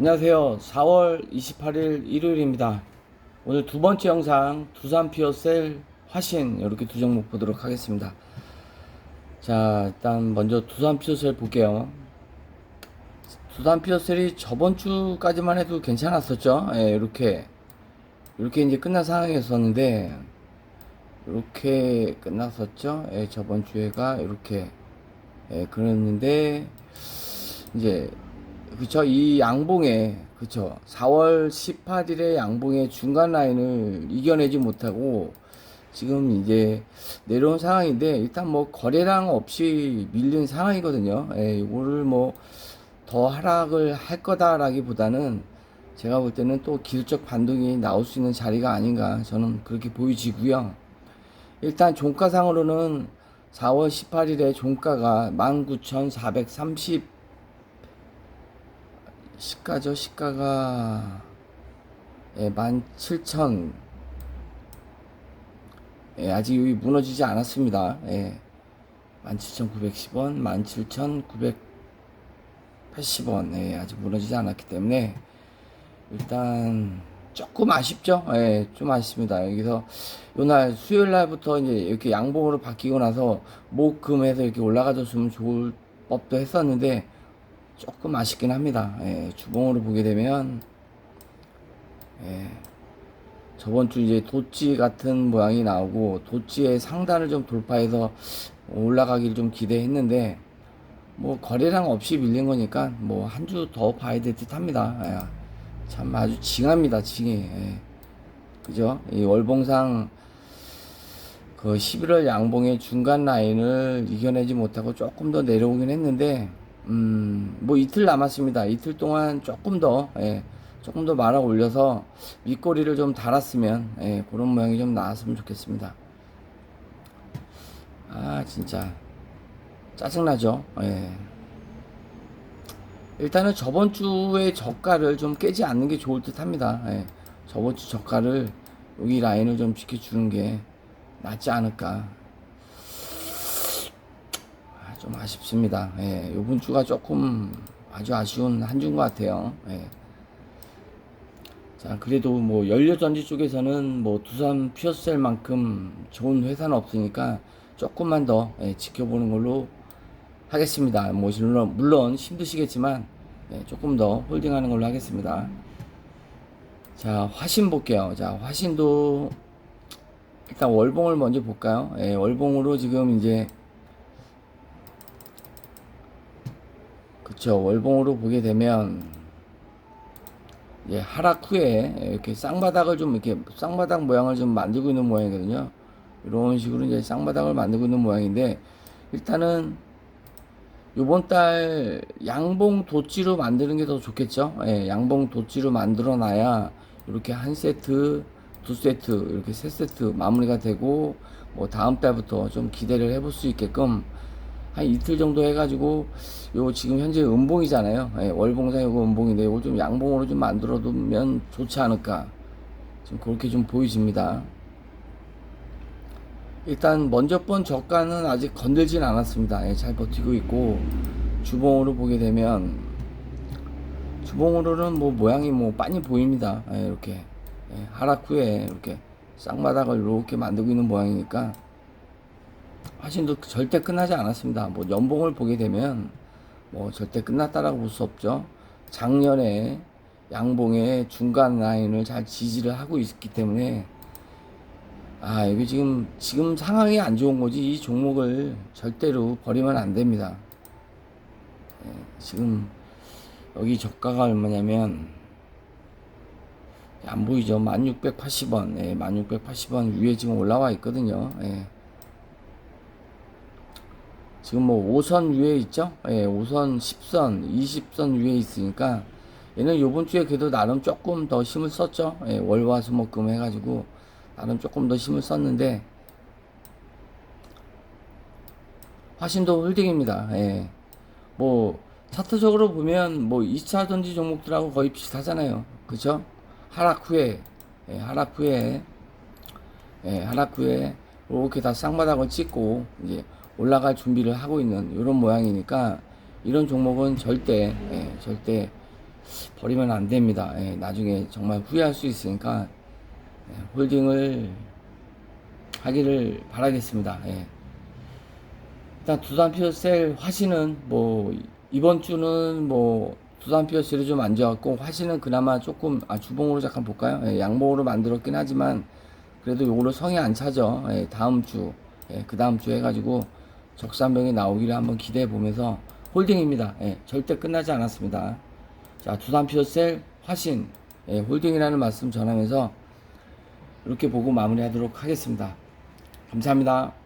안녕하세요. 4월 28일 일요일입니다. 오늘 두 번째 영상 두산 피어셀 화신 이렇게 두 종목 보도록 하겠습니다. 자, 일단 먼저 두산 피어셀 볼게요. 두산 피어셀이 저번 주까지만 해도 괜찮았었죠. 예, 이렇게 이렇게 이제 끝난 상황이었었는데 이렇게 끝났었죠. 예, 저번 주에가 이렇게 예, 그랬는데 이제 그쵸 이 양봉에 그쵸 4월 18일에 양봉의 중간 라인을 이겨내지 못하고 지금 이제 내려온 상황인데 일단 뭐 거래량 없이 밀린 상황이거든요. 예, 이거를 뭐 더 하락을 할 거다라기보다는 제가 볼 때는 또 기술적 반등이 나올 수 있는 자리가 아닌가 저는 그렇게 보이지고요. 일단 종가상으로는 4월 18일에 종가가 19,430 시가죠 시가가 예, 17,000 예, 아직 여기 무너지지 않았습니다. 예. 17,910원, 17,980원. 예, 아직 무너지지 않았기 때문에 일단 조금 아쉽죠. 예, 좀 아쉽습니다. 여기서 요날 수요일 날부터 이제 이렇게 양봉으로 바뀌고 나서 목금해서 이렇게 올라가줬으면 좋을 법도 했었는데 조금 아쉽긴 합니다. 예, 주봉으로 보게 되면 예, 저번 주 이제 도치 같은 모양이 나오고 도치의 상단을 좀 돌파해서 올라가기를 좀 기대했는데 뭐 거래량 없이 밀린 거니까 뭐 한 주 더 봐야 될 듯합니다. 예, 참 아주 징합니다, 징해. 예. 그죠? 이 월봉상 그 11월 양봉의 중간 라인을 이겨내지 못하고 조금 더 내려오긴 했는데 음, 뭐 이틀 남았습니다. 이틀 동안 조금 더, 예, 조금 더 말아 올려서 밑꼬리를 좀 달았으면, 예, 그런 모양이 좀 나왔으면 좋겠습니다. 아, 진짜. 짜증나죠? 예. 일단은 저번 주의 저가를 좀 깨지 않는 게 좋을 듯 합니다. 예. 저번 주 저가를 여기 라인을 좀 지켜주는 게 낫지 않을까. 아, 좀 아쉽습니다. 예, 요번 주가 조금 아주 아쉬운 한 주인 것 같아요. 예. 자, 그래도 뭐 연료전지 쪽에서는 뭐 두산 피어셀만큼 좋은 회사는 없으니까 조금만 더 예, 지켜보는 걸로 하겠습니다. 뭐 물론, 물론 힘드시겠지만 예, 조금 더 홀딩하는 걸로 하겠습니다. 자, 화신 볼게요. 자, 화신도 일단 월봉을 먼저 볼까요? 예, 월봉으로 지금 이제 그쵸 월봉으로 보게 되면 예, 하락 후에 이렇게 쌍바닥을 좀 이렇게 쌍바닥 모양을 좀 만들고 있는 모양이거든요. 이런 식으로 이제 쌍바닥을 만들고 있는 모양인데 일단은 요번 달 양봉 도찌로 만드는 게 더 좋겠죠. 예, 양봉 도찌로 만들어 놔야 이렇게 한 세트, 두 세트, 이렇게 세 세트 마무리가 되고 뭐 다음 달부터 좀 기대를 해볼 수 있게끔 한 이틀 정도 해가지고 요 지금 현재 음봉이잖아요. 예, 요거 음봉인데 이걸 좀 양봉으로 좀 만들어 두면 좋지 않을까. 지금 그렇게 좀 보여집니다. 일단 먼저 번 저가는 아직 건들진 않았습니다. 예, 잘 버티고 있고 주봉으로 보게 되면 주봉으로는 뭐 모양이 뭐 빤히 보입니다. 예, 이렇게 예, 하락 후에 이렇게 쌍바닥을 이렇게 만들고 있는 모양이니까 화신도 절대 끝나지 않았습니다. 뭐 연봉을 보게 되면 뭐 절대 끝났다라고 볼 수 없죠. 작년에 양봉의 중간 라인을 잘 지지를 하고 있기 때문에 아 여기 지금 지금 상황이 안 좋은 거지 이 종목을 절대로 버리면 안 됩니다. 예, 지금 여기 저가가 얼마냐면 안 보이죠? 1680원. 예, 1680원 위에 지금 올라와 있거든요. 예. 지금 뭐 5선 위에 있죠? 예, 5선, 10선, 20선 위에 있으니까 얘는 요번 주에 그래도 나름 조금 더 힘을 썼죠? 예, 월화수목금 해가지고 나름 조금 더 힘을 썼는데 화신도 홀딩입니다. 예. 뭐 차트적으로 보면 뭐 2차 전지 종목들하고 거의 비슷하잖아요. 그죠? 하락 후에 예, 하락 후에 예, 하락 후에 이렇게 다 쌍바닥을 찍고 이제 올라갈 준비를 하고 있는 이런 모양이니까 이런 종목은 절대 예, 절대 버리면 안 됩니다. 예, 나중에 정말 후회할 수 있으니까 예, 홀딩을 하기를 바라겠습니다. 예. 일단 두산 피어셀 화신은 뭐 이번 주는 뭐 두산 피어셀이 좀 안 좋았고 화신은 그나마 조금 아 주봉으로 잠깐 볼까요? 예, 양봉으로 만들었긴 하지만 그래도 요거를 성이 안 차죠. 예, 다음 주, 예, 그 다음 주 해가지고 적산병이 나오기를 한번 기대해 보면서 홀딩입니다. 예, 절대 끝나지 않았습니다. 자, 두산 피어셀 화신 예, 홀딩이라는 말씀 전하면서 이렇게 보고 마무리하도록 하겠습니다. 감사합니다.